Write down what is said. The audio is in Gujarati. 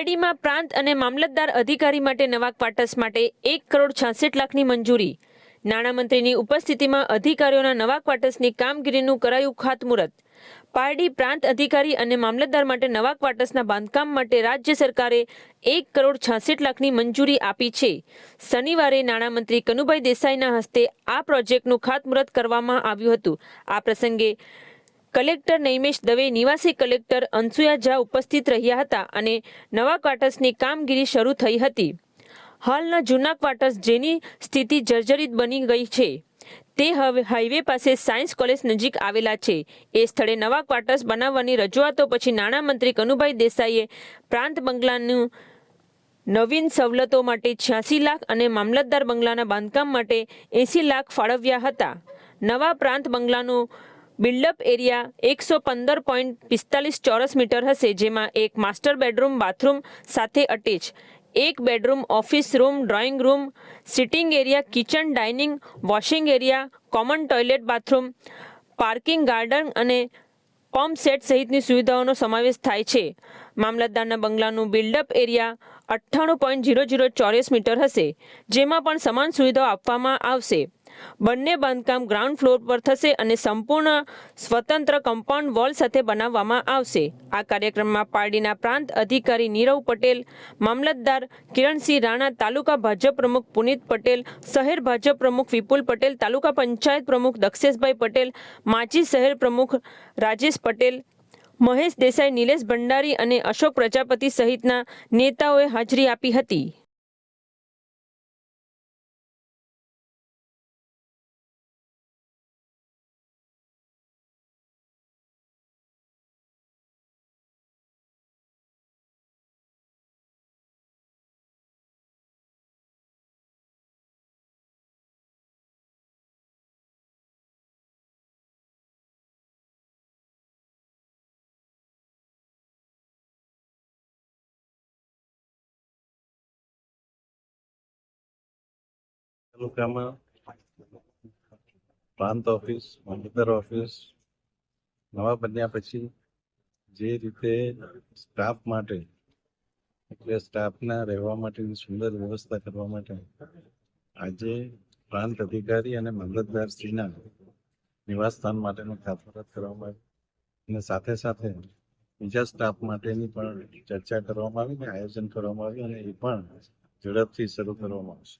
પારડીમાં પ્રાંત અને મામલતદાર અધિકારી માટે નવા ક્વાર્ટર્સ માટે એક કરોડ છાસઠ લાખની મંજૂરી. નાણામંત્રીની ઉપસ્થિતિમાં અધિકારીઓના નવા ક્વાર્ટર્સની કામગીરીનું કરાયું ખાતમુહૂર્ત. પારડી પ્રાંત અધિકારી અને મામલતદાર માટે નવા ક્વાર્ટર્સના બાંધકામ માટે રાજ્ય સરકારે એક કરોડ છાસઠ લાખની મંજૂરી આપી છે. શનિવારે નાણામંત્રી કનુભાઈ દેસાઈના હસ્તે આ પ્રોજેક્ટનું ખાતમુહૂર્ત કરવામાં આવ્યું હતું. આ પ્રસંગે કલેક્ટર નૈમેશ દવે નિવાસી કલેક્ટર અનસુયા ઝા ઉપસ્થિત રહ્યા હતા અને નવા ક્વાર્ટર્સની કામગીરી શરૂ થઈ હતી. હાલના જૂના ક્વાર્ટર્સ જેની સ્થિતિ જર્જરિત બની ગઈ છે. તે હવે હાઈવે પાસે સાયન્સ કોલેજ નજીક આવેલા છે. એ સ્થળે નવા ક્વાર્ટર્સ બનાવવાની રજૂઆતો પછી નાણામંત્રી કનુભાઈ દેસાઈએ પ્રાંત બંગલાનું નવીન સવલતો માટે છ્યાસી લાખ અને મામલતદાર બંગલાના બાંધકામ માટે એંસી લાખ ફાળવ્યા હતા. નવા પ્રાંત બંગલાનું બિલ્ડઅપ એરિયા એકસો પંદર પોઈન્ટ પિસ્તાલીસ ચોરસ મીટર હશે, જેમાં એક માસ્ટર બેડરૂમ, બાથરૂમ સાથે અટેચ, એક bedroom, office room, drawing room, sitting area, kitchen, dining, washing area, common toilet bathroom, parking garden અને પમ્પ સેટ સહિતની સુવિધાઓનો સમાવેશ થાય છે. મામલતદારના બંગલાનું બિલ્ડઅપ એરિયા અઠ્ઠાણું પોઈન્ટ ઝીરો ઝીરો ચોરસ મીટર હશે, જેમાં પણ સમાન સુવિધાઓ આપવામાં આવશે. બંને બાંધકામ ગ્રાઉન્ડ ફ્લોર પર થશે અને સંપૂર્ણ સ્વતંત્ર કમ્પાઉન્ડ વોલ સાથે બનાવવામાં આવશે. આ કાર્યક્રમમાં પારડીના પ્રાંત અધિકારી નીરવ પટેલ, મામલતદાર કિરણસિંહ રાણા, તાલુકા ભાજપ પ્રમુખ પુનિત પટેલ, શહેર ભાજપ પ્રમુખ વિપુલ પટેલ, તાલુકા પંચાયત પ્રમુખ દક્ષેશભાઈ પટેલ, માજી શહેર પ્રમુખ રાજેશ પટેલ, મહેશ દેસાઈ, નિલેશ ભંડારી અને અશોક પ્રજાપતિ સહિતના નેતાઓએ હાજરી આપી હતી. તાલુકામાં પ્રાંત ઓફિસ મામલતદાર ઓફિસ, નવા બન્યા પછી જે રીતે સ્ટાફ માટે, એટલે સ્ટાફના રહેવા માટેની સુંદર વ્યવસ્થા કરવા માટે આજે પ્રાંત અધિકારી અને મામલતદાર શ્રીના નિવાસસ્થાન માટેનું ખાતમુહૂર્ત કરવામાં આવ્યું. અને સાથે સાથે બીજા સ્ટાફ માટેની પણ ચર્ચા કરવામાં આવી અને આયોજન કરવામાં આવ્યું અને એ પણ ઝડપથી શરૂ કરવામાં આવશે.